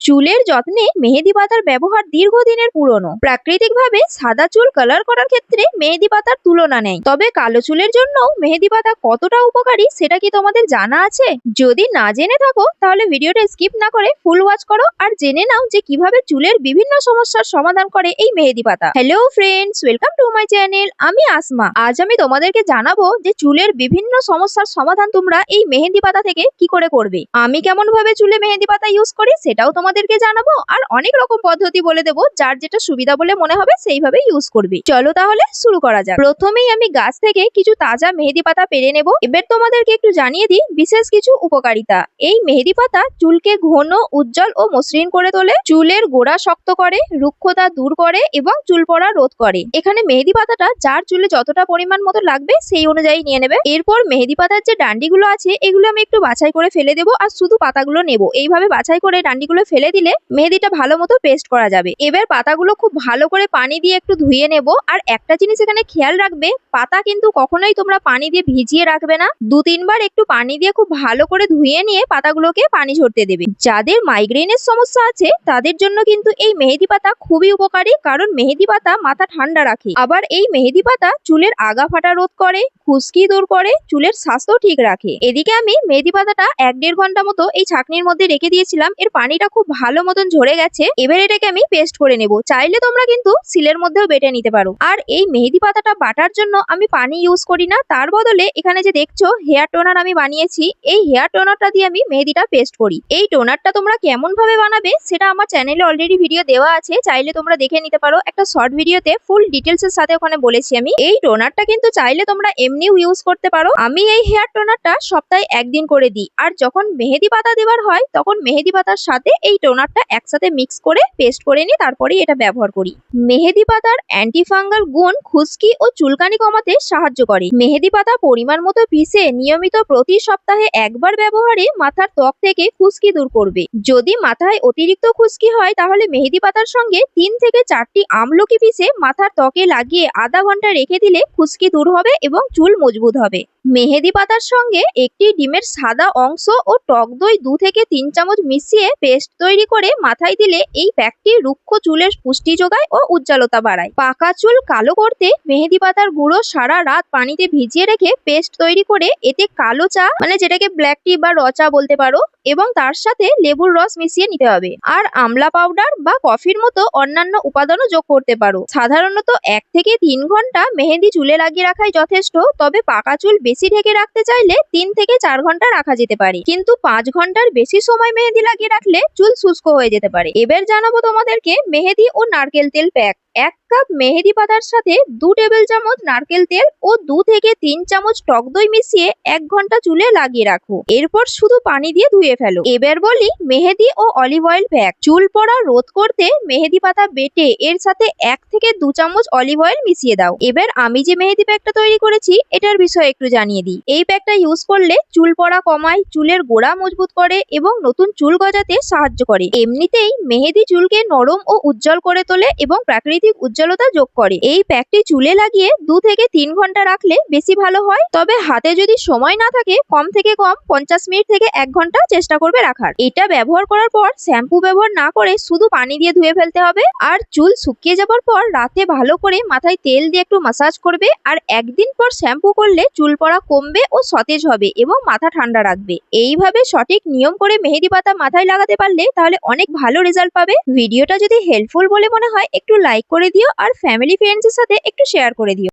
চুলের যত্নে মেহেদি পাতার ব্যবহার দীর্ঘদিনের পুরনো। প্রাকৃতিকভাবে সাদা চুল কালার করার ক্ষেত্রে মেহেদি পাতার তুলনা নেই। তবে কালো চুলের জন্য মেহেদি পাতা কতটা উপকারী সেটা কি তোমাদের জানা আছে? যদি না জেনে থাকো, তাহলে ভিডিওটা স্কিপ না করে ফুল ওয়াচ করো আর জেনে নাও যে কীভাবে চুলের বিভিন্ন সমস্যার সমাধান করে এই মেহেদি পাতা। Hello friends welcome to my channel আমি আসমা। আজ আমি তোমাদেরকে জানাব যে চুলের বিভিন্ন সমস্যার সমাধান তোমরা এই মেহেদি পাতা থেকে কি করে করবে। আমি কেমন ভাবে চুলে মেহেদি পাতা ইউজ করি সেটাও তোমাদেরকে জানাব আর অনেক রকম পদ্ধতি বলে দেবো, যার যেটা সুবিধা বলে মনে হবে সেইভাবে ইউজ করবে। চলো তাহলে শুরু করা যাক। প্রথমেই আমি গাছ থেকে কিছু তাজা মেহেদি পাতা পেরে নেব। এবার তোমাদেরকে একটু জানিয়ে দিই বিশেষ কিছু উপকারিতা। এই মেহেদি পাতা চুলকে ঘন, উজ্জ্বল ও মসৃণ করে তোলে। চুলের গোড়া শক্ত করে, রুক্ষতা দূর করে এবং চুল পড়া রোধ করে। এখানে মেহেদি পাতাটা যার চুলে যতটা পরিমাণ মতো লাগবে সেই অনুযায়ী নিয়ে নেবে। এরপর মেহেদি পাতার যে ডান্ডিগুলো আছে, এগুলো আমি একটু বাছাই করে ফেলে দেবো আর শুধু পাতাগুলো নেব। এইভাবে বাছাই করে ডান্ডিগুলো ফেলে দিলে মেহেদিটা ভালো মতো পেস্ট করা যাবে। এবার পাতাগুলো খুব ভালো করে পানি দিয়ে একটু ধুয়ে নেব। আর একটা জিনিস এখানে খেয়াল রাখবে, পাতা কিন্তু কখনোই তোমরা পানি দিয়ে ভিজিয়ে রাখবে না। দু তিনবার একটু পানি দিয়ে খুব ভালো করে ধুয়ে নিয়ে পাতাগুলোকে পানি ঝরতে দেবে। যাদের মাইগ্রেনের সমস্যা আছে, তাদের জন্য কিন্তু এই মেহেদি পাতা খুবই উপকারী। কারণ মেহেদি পাতা মাথা ঠান্ডা রাখে। আবার এই মেহেদি পাতা চুলের আগা ফাটা রোধ করে, খুশকি দূর করে, চুলের স্বাস্থ্য ঠিক রাখে। এদিকে আমি মেহেদি পাতাটা এক দেড় ঘণ্টা মতো এই ছাকনির মধ্যে রেখে দিয়েছিলাম। এর পানিটা খুব ভালো মতন ঝরে গেছে, এবার এটাকে আমি পেস্ট করে নেব। চাইলে তোমরা কিন্তু সিলের মধ্যেও বেটে নিতে পারো। আর এই মেহেদি পাতাটা বাটার জন্য আমি পানি ইউজ করি না, তার বদলে এখানে যে দেখছ হেয়ার টোনার আমি বানিয়েছি, এই হেয়ার টোনারটা দিয়ে আমি মেহেদিটা পেস্ট করি। এই টোনারটা তোমরা কেমন ভাবে বানাবে, সেটা আমার চ্যানেলে অলরেডি ভিডিও দেওয়া আছে, চাইলে তোমরা দেখে নিতে পারো। একটা শর্ট ভিডিওতে ফুল ডিটেলস এর সাথে ওখানে বলেছি আমি। এই টোনারটা কিন্তু চাইলে তোমরা এমনিও ইউজ করতে পারো। আমি এই হেয়ার টোনারটা সপ্তাহে একদিন করে দিই। আর যখন মেহেদি পাতা দেওয়ার হয়, তখন মেহেদি পাতার সাথে এই টোনারটা একসাথে মিক্স করে পেস্ট করে নিই তারপরেই এটা ব্যবহার করি। মেহেদি পাতার অ্যান্টিফাঙ্গাল গুণ খুশকি ও চুলকানি কমাতে সাহায্য করে। মেহেদি পাতা পরিমাণ মতো পিষে নিয়মিত প্রতি সপ্তাহে একবার ব্যবহারে মাথার ত্বক থেকে খুশকি দূর করবে। যদি মাথায় অতিরিক্ত খুশকি হয়, তাহলে মেহেদি পাতার সঙ্গে তিন থেকে চারটি আমলকি পিষে মাথার ত্বকে লাগিয়ে আধা ঘণ্টা রেখে দিলে খুশকি দূর হবে এবং চুল মজবুত হবে। মেহেদি পাতার সঙ্গে একটি ডিমের সাদা অংশ ও টক দই দু থেকে তিন চামচ মিশিয়ে পেস্ট করে মাথায় দিলে এই প্যাকটি রুক্ষ চুলের পুষ্টি যোগায় ও উজ্জ্বলতা বাড়ায়। পাকা চুল কালো করতে মেহেদি পাতার গুঁড়ো সারা রাত পানিতে ভিজিয়ে রেখে পেস্ট তৈরি করে এতে কালো চা মানে যেটাকে ব্ল্যাক টি বা র চা বলতে পারো এবং তার সাথে লেবুর রস মিশিয়ে নিতে হবে। আর আমলা পাউডার বা কফির মতো অন্যান্য উপাদানও যোগ করতে পারো। সাধারণত এক থেকে তিন ঘণ্টা মেহেদি চুলে লাগিয়ে রাখাই যথেষ্ট, তবে পাকা চুল বেশি ঢেকে রাখতে চাইলে তিন থেকে চার ঘণ্টা রাখা যেতে পারে। কিন্তু পাঁচ ঘণ্টার বেশি সময় মেহেদি লাগিয়ে রাখলে চুল শুষ্ক হয়ে যেতে পারে। এবার জানাব তোমাদেরকে মেহেদি ও নারকেল তেল প্যাক এক কাপ মেহেদি পাতার সাথে দু টেবিল চামচ নারকেল তেল ও দু থেকে তিন চামচ টক দই মিশিয়ে এক ঘণ্টা চুলে লাগিয়ে রাখো। এরপর শুধু পানি দিয়ে ধুয়ে ফেলো। এবার বলি মেহেদি ও অলিভ অয়েল প্যাক চুল পড়া রোধ করতে মেহেদি পাতা বেটে এর সাথে এক থেকে দু চামচ অলিভ অয়েল মিশিয়ে দাও। এবার আমি যে মেহেদি প্যাকটা তৈরি করেছি, এটার বিষয়ে একটু জানিয়ে দিই। এই প্যাকটা ইউজ করলে চুল পড়া কমায়, চুলের গোড়া মজবুত করে এবং নতুন চুল গজাতে সাহায্য করে। এমনিতেই মেহেদি চুলকে নরম ও উজ্জ্বল করে তোলে এবং প্রাকৃতিক উজ্জ্বলতা যোগ করে। এই প্যাকটি চুলে লাগিয়ে দু থেকে তিন ঘণ্টা রাখলে বেশি ভালো হয়। তবে হাতে যদি সময় না থাকে, কম থেকে কম পঞ্চাশ মিনিট থেকে এক ঘণ্টা চেষ্টা করবে রাখার। এটা ব্যবহার করার পর শ্যাম্পু ব্যবহার না করে শুধু পানি দিয়ে ধুয়ে ফেলতে হবে আর চুল শুকিয়ে যাবার পর রাতে ভালো করে মাথায় তেল দিয়ে একটু মাসাজ করবে আর একদিন পর শ্যাম্পু করলে চুল পড়া কমবে ও সতেজ হবে এবং মাথা ঠান্ডা রাখবে। এইভাবে সঠিক নিয়ম করে মেহেদি পাতা মাথায় লাগাতে পারলে তাহলে অনেক ভালো রেজাল্ট পাবে। ভিডিওটা যদি হেল্পফুল বলে মনে হয় একটু লাইক করে দিও আর ফ্যামিলি ফ্রেন্ডসের সাথে একটু শেয়ার করে দিও।